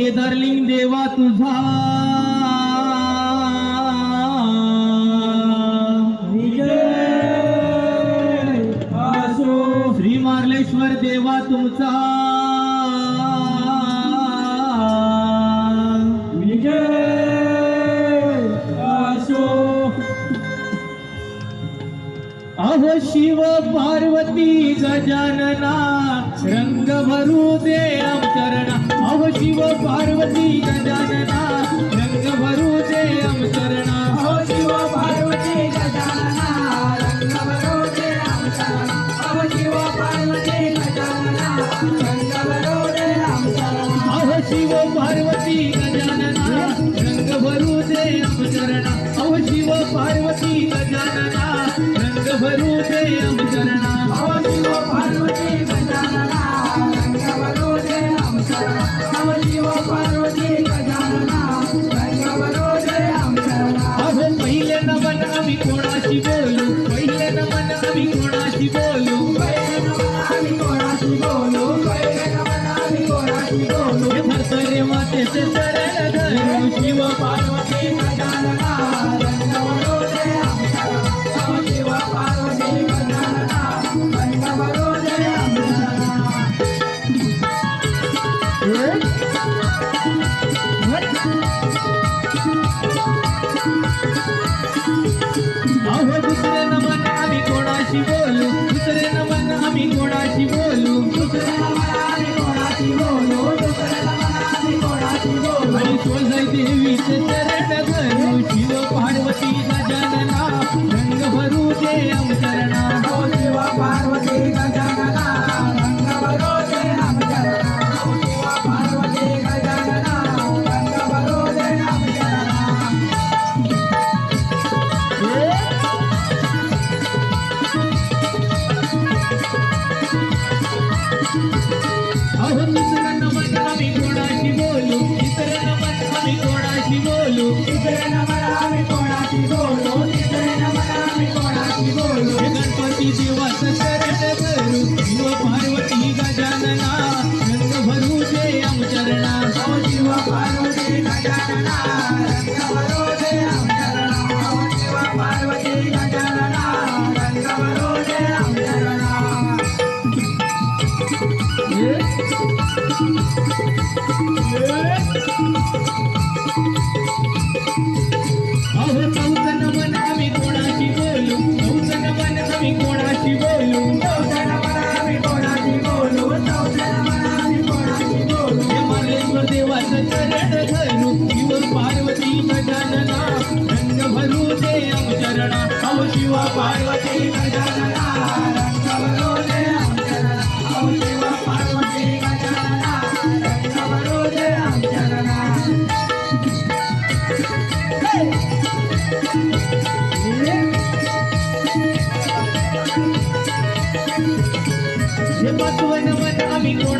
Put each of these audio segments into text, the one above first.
केदारलिंग देवा तुझा. श्री मार्लेश्वर देवा तुमचा. अहो शिव पार्वती गजानना रंग भरू दे શિવ પાર્વતી ગજાનના રંગ ભરું છે અમ ચરણા હો શિવ પાર્વતી ગજાનના રંગ ભરું છે અમ ચરણા હો શિવ પાર્વતી ગજાનના રંગ ભરું છે અમ ચરણા હો શિવ પાર્વતી ગજાનના રંગ ભરું છે અમ ચરણા હો શિવ પાર્વતી ગજાનના રંગ ભરું છે અમ ચરણા আসিবে ভালোবাসি বলু Nana. Om Shiva Parvati Gajanana Rangavarode Amjanana Om Shiva Parvati Gajanana Rangavarode Amjanana Shiva Tuvanavana Amikona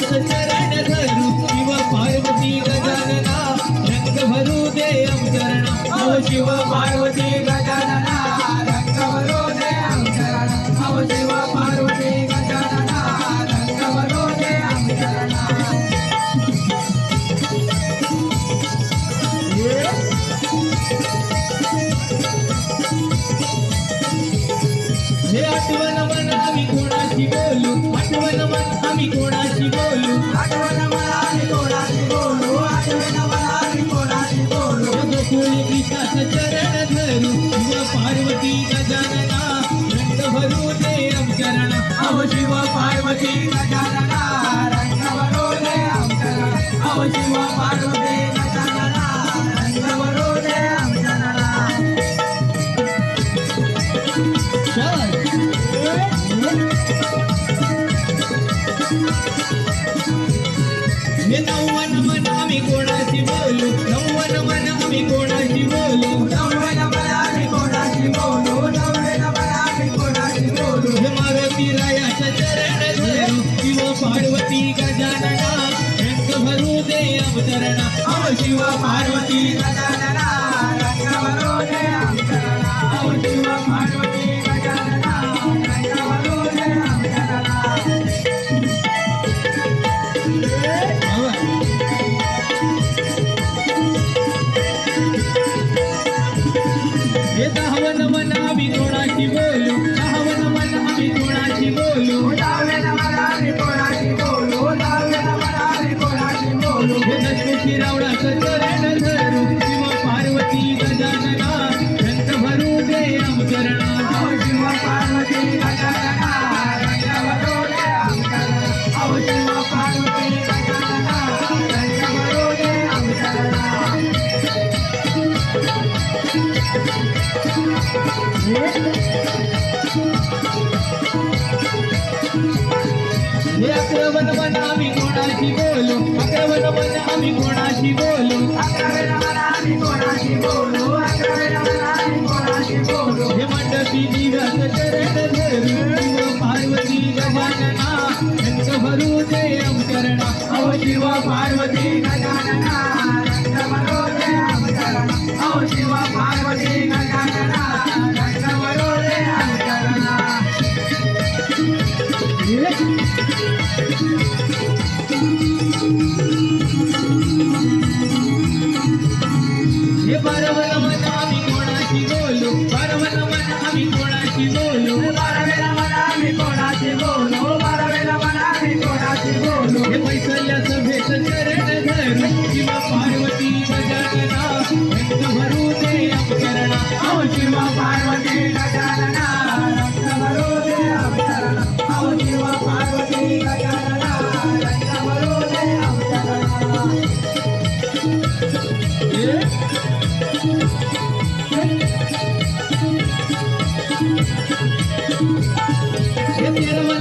That's विकास चरण धरू शिव पार्वती गजानना भरू देव चरण अव शिव पार्वती गजानना. पार्वती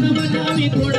ಮಧುಬನಾಮಿ ಕೊಡ